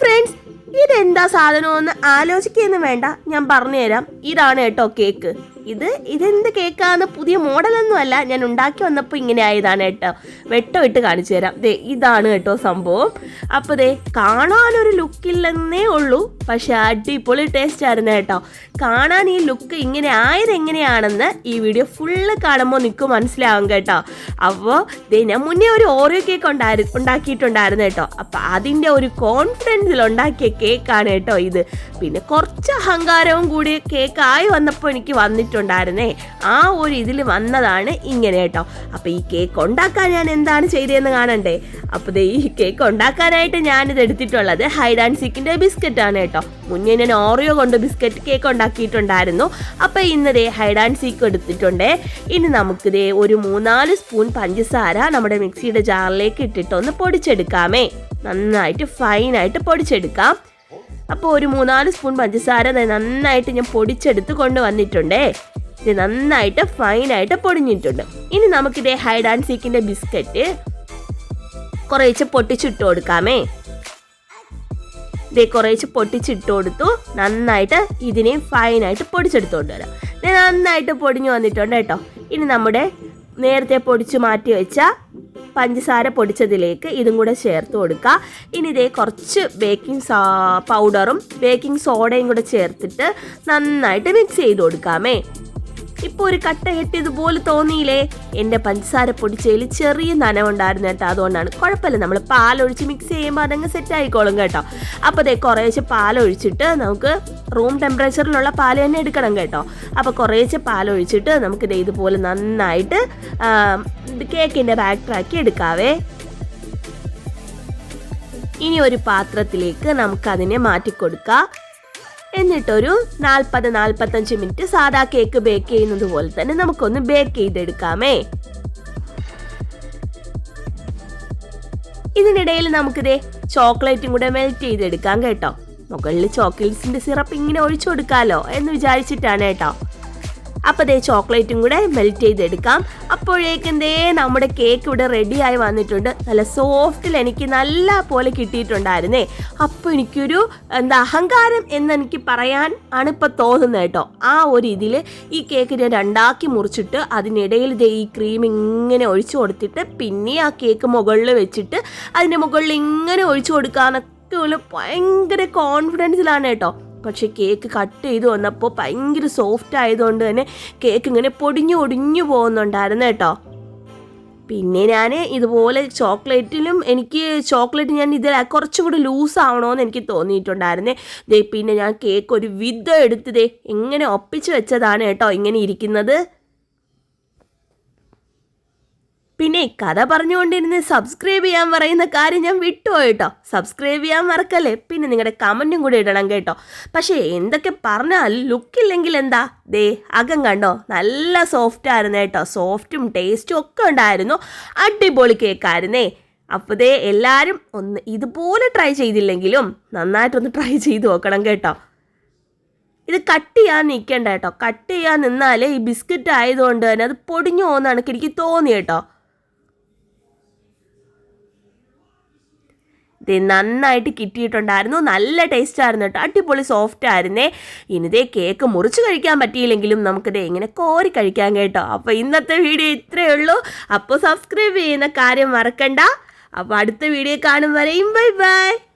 Friends ഇതെന്താ സാധനമെന്ന് ആലോചിക്കുന്നു വേണ്ട. ഞാൻ പറഞ്ഞുതരാം. ഇതാണ് കേട്ടോ കേക്ക് ഇത് ഇതെന്ത് കേക്കാന്ന് പുതിയ മോഡലൊന്നും അല്ല. ഞാൻ ഉണ്ടാക്കി വന്നപ്പോൾ ഇങ്ങനെ ആയതാണ് കേട്ടോ. വെട്ടോ ഇട്ട് കാണിച്ചു തരാം ദേ ഇതാണ് കേട്ടോ സംഭവം. അപ്പോൾ ദേ കാണാനൊരു ലുക്കില്ലെന്നേ ഉള്ളൂ. പക്ഷെ അടിപൊളി ടേസ്റ്റ് ആയിരുന്നു കേട്ടോ. കാണാൻ ഈ ലുക്ക് ഇങ്ങനെ ആയത് എങ്ങനെയാണെന്ന് ഈ വീഡിയോ ഫുള്ള് കാണുമ്പോൾ നിൽക്കും മനസ്സിലാവും കേട്ടോ. അപ്പോൾ ഞാൻ മുന്നേ ഒരു ഓറിയോ കേക്ക് ഉണ്ടായി ഉണ്ടാക്കിയിട്ടുണ്ടായിരുന്നു കേട്ടോ. അപ്പോൾ അതിന്റെ ഒരു കോൺഫിഡൻസിൽ ഉണ്ടാക്കിയ കേക്കാണ് കേട്ടോ ഇത്. പിന്നെ കുറച്ച് അഹങ്കാരവും കൂടി കേക്കായി വന്നപ്പോൾ എനിക്ക് വന്നിട്ടുണ്ടായിരുന്നേ. ആ ഒരു ഇതിൽ വന്നതാണ് ഇങ്ങനെ കേട്ടോ. അപ്പോൾ ഈ കേക്ക് ഉണ്ടാക്കാൻ ഞാൻ എന്താണ് ചെയ്തതെന്ന് കാണണ്ടേ? അപ്പോൾ ഈ കേക്ക് ഉണ്ടാക്കാനായിട്ട് ഞാനിത് എടുത്തിട്ടുള്ളത് ഹൈഡ് ആൻഡ് സിക്കിന്റെ ബിസ്ക്കറ്റ് ആണ് കേട്ടോ. മുന്നേ ഞാൻ ഓറിയോ കൊണ്ട് ബിസ്ക്കറ്റ് കേക്ക് ഉണ്ടാക്കിയിട്ടുണ്ടായിരുന്നു. അപ്പോൾ ഇന്ന് ദേ ഹൈഡ് ആൻഡ് സീക്ക് എടുത്തിട്ടുണ്ട്. ഇനി നമുക്ക് ദേ ഒരു മൂന്നാൽ സ്പൂൺ പഞ്ചസാര നമ്മുടെ മിക്സിയുടെ ജാറിലേക്ക് ഇട്ടിട്ട് ഒന്ന് പൊടിച്ചെടുക്കാമേ. നന്നായിട്ട് ഫൈനായിട്ട് പൊടിച്ചെടുക്കാം. അപ്പോൾ ഒരു മൂന്നാൽ സ്പൂൺ പഞ്ചസാര നന്നായിട്ട് ഞാൻ പൊടിച്ചെടുത്ത് കൊണ്ടുവന്നിട്ടുണ്ടേ ഇത് നന്നായിട്ട് ഫൈനായിട്ട് പൊടിഞ്ഞിട്ടുണ്ട്. ഇനി നമുക്കിതേ ഹൈഡ് ആൻഡ് സീക്കിന്റെ ബിസ്ക്കറ്റ് കുറേശ്ശെ പൊട്ടിച്ചിട്ട് കൊടുക്കാമേ. ഇതേ കുറേശ്ശെ പൊട്ടിച്ചിട്ട് കൊടുത്തു. നന്നായിട്ട് ഇതിനെ ഫൈനായിട്ട് പൊടിച്ചെടുത്തുകൊണ്ട് വരാം. ഇത് നന്നായിട്ട് പൊടിഞ്ഞു വന്നിട്ടുണ്ട് കേട്ടോ. ഇനി നമ്മുടെ നേരത്തെ പൊടിച്ചു മാറ്റി വെച്ച പഞ്ചസാര പൊടിച്ചതിലേക്ക് ഇതും കൂടെ ചേർത്ത് കൊടുക്കുക ഇനി ഇതേ കുറച്ച് ബേക്കിംഗ് പൗഡറും ബേക്കിംഗ് സോഡയും കൂടെ ചേർത്തിട്ട് നന്നായിട്ട് മിക്സ് ചെയ്ത് കൊടുക്കാമേ. ഇപ്പോൾ ഒരു കട്ട കെട്ടിയതുപോലെ തോന്നിയില്ലേ? എന്റെ പഞ്ചസാര പൊടിച്ചതിൽ ചെറിയ നനവുണ്ടായിരുന്നു കേട്ടോ അതുകൊണ്ടാണ്. കുഴപ്പമില്ല നമ്മൾ പാലൊഴിച്ച് മിക്സ് ചെയ്യുമ്പോൾ അതങ്ങ് സെറ്റ് ആയിക്കോളും കേട്ടോ. അപ്പോൾ ദേ കുറേശ്ശെ പാലൊഴിച്ചിട്ട് നമുക്ക് റൂം ടെമ്പറേച്ചറിലുള്ള പാൽ തന്നെ എടുക്കണം കേട്ടോ. അപ്പോൾ കുറേശ്ശെ പാലൊഴിച്ചിട്ട് ദേ ഇതുപോലെ നന്നായിട്ട് കേക്കിന്റെ ബാറ്ററാക്കി എടുക്കാവേ. ഇനി ഒരു പാത്രത്തിലേക്ക് നമുക്കതിനെ മാറ്റിക്കൊടുക്കാം. എന്നിട്ടൊരു നാൽപ്പത് നാൽപ്പത്തഞ്ച് മിനിറ്റ് സാധാ കേക്ക് ബേക്ക് ചെയ്യുന്നത് പോലെ തന്നെ നമുക്കൊന്ന് ബേക്ക് ചെയ്തെടുക്കാമേ. ഇതിനിടയിൽ നമുക്കിതേ ചോക്ലേറ്റും കൂടെ മെൽറ്റ് ചെയ്തെടുക്കാം കേട്ടോ. മുകളിൽ ചോക്ലേറ്റ്സിന്റെ സിറപ്പ് ഇങ്ങനെ ഒഴിച്ചു കൊടുക്കാലോ എന്ന് വിചാരിച്ചിട്ടാണ് കേട്ടോ. അപ്പോൾ ദേ ചോക്ലേറ്റും കൂടെ മെൽറ്റ് ചെയ്തെടുക്കാം. അപ്പോഴേക്കും ദേ നമ്മുടെ കേക്ക് ഇവിടെ റെഡിയായി വന്നിട്ടുണ്ട്. നല്ല സോഫ്റ്റിൽ എനിക്ക് നല്ല പോലെ കിട്ടിയിട്ടുണ്ടായിരുന്നേ. അപ്പോൾ എനിക്കൊരു എന്താ അഹങ്കാരം എന്നെനിക്ക് പറയാൻ ആണ് ഇപ്പോൾ തോന്നുന്നത് കേട്ടോ. ആ ഒരു ഇതിൽ ഈ കേക്ക് ഞാൻ രണ്ടാക്കി മുറിച്ചിട്ട് അതിനിടയിൽ ദേ ഈ ക്രീം ഇങ്ങനെ ഒഴിച്ചു കൊടുത്തിട്ട് പിന്നെ ആ കേക്ക് മുകളിൽ വെച്ചിട്ട് അതിന്റെ മുകളിൽ ഇങ്ങനെ ഒഴിച്ചു കൊടുക്കാനൊക്കെ ഭയങ്കര കോൺഫിഡൻസിലാണ് കേട്ടോ. പക്ഷെ കേക്ക് കട്ട് ചെയ്ത് വന്നപ്പോൾ ഭയങ്കര സോഫ്റ്റ് ആയതുകൊണ്ട് തന്നെ കേക്ക് ഇങ്ങനെ പൊടിഞ്ഞു ഒടിഞ്ഞു പോകുന്നുണ്ടായിരുന്നു കേട്ടോ. പിന്നെ ഞാൻ ഇതുപോലെ ചോക്ലേറ്റിലും എനിക്ക് ചോക്ലേറ്റ് ഞാൻ ഇതിൽ കുറച്ചും കൂടി ലൂസ് ആവണമെന്ന് എനിക്ക് തോന്നിയിട്ടുണ്ടായിരുന്നേ. ദേ പിന്നെ ഞാൻ കേക്ക് ഒരു വിധം എടുത്തതേ എങ്ങനെ ഒപ്പിച്ച് വെച്ചതാണ് കേട്ടോ ഇങ്ങനെ ഇരിക്കുന്നത്. പിന്നെ കഥ പറഞ്ഞുകൊണ്ടിരുന്ന് സബ്സ്ക്രൈബ് ചെയ്യാൻ പറയുന്ന കാര്യം ഞാൻ വിട്ടുപോയിട്ടോ. സബ്സ്ക്രൈബ് ചെയ്യാൻ മറക്കല്ലേ? പിന്നെ നിങ്ങളുടെ കമന്റും കൂടി ഇടണം കേട്ടോ. പക്ഷേ എന്തൊക്കെ പറഞ്ഞാൽ ലുക്കില്ലെങ്കിൽ എന്താ? ദേ അകം കണ്ടോ? നല്ല സോഫ്റ്റ് ആയിരുന്നു കേട്ടോ. സോഫ്റ്റും ടേസ്റ്റും ഒക്കെ ഉണ്ടായിരുന്നു. അടിപൊളി കേക്കായിരുന്നേ അപ്പോൾ ദേ എല്ലാവരും ഒന്ന് ഇതുപോലെ ട്രൈ ചെയ്തില്ലെങ്കിലും നന്നായിട്ടൊന്ന് ട്രൈ ചെയ്ത് നോക്കണം കേട്ടോ. ഇത് കട്ട് ചെയ്യാൻ നിൽക്കണ്ട കേട്ടോ. കട്ട് ചെയ്യാൻ നിന്നാൽ ഈ ബിസ്ക്കറ്റ് ആയതുകൊണ്ട് തന്നെ അത് പൊടിഞ്ഞു പോകുന്നതാണ് എനിക്ക് തോന്നി കേട്ടോ. നന്നായിട്ട് കിട്ടിയിട്ടുണ്ടായിരുന്നു. നല്ല ടേസ്റ്റ് ആയിരുന്നു കേട്ടോ. അടിപൊളി സോഫ്റ്റ് ആയിരുന്നേ. ഇനിതേ കേക്ക് മുറിച്ച് കഴിക്കാൻ പറ്റിയില്ലെങ്കിലും നമുക്കിത് എങ്ങനെ കോരി കഴിക്കാൻ കേട്ടോ. അപ്പോൾ ഇന്നത്തെ വീഡിയോ ഇത്രയേ ഉള്ളൂ. അപ്പോൾ സബ്സ്ക്രൈബ് ചെയ്യുന്ന കാര്യം മറക്കണ്ട. അപ്പോൾ അടുത്ത വീഡിയോ കാണും വരെയും. Bye bye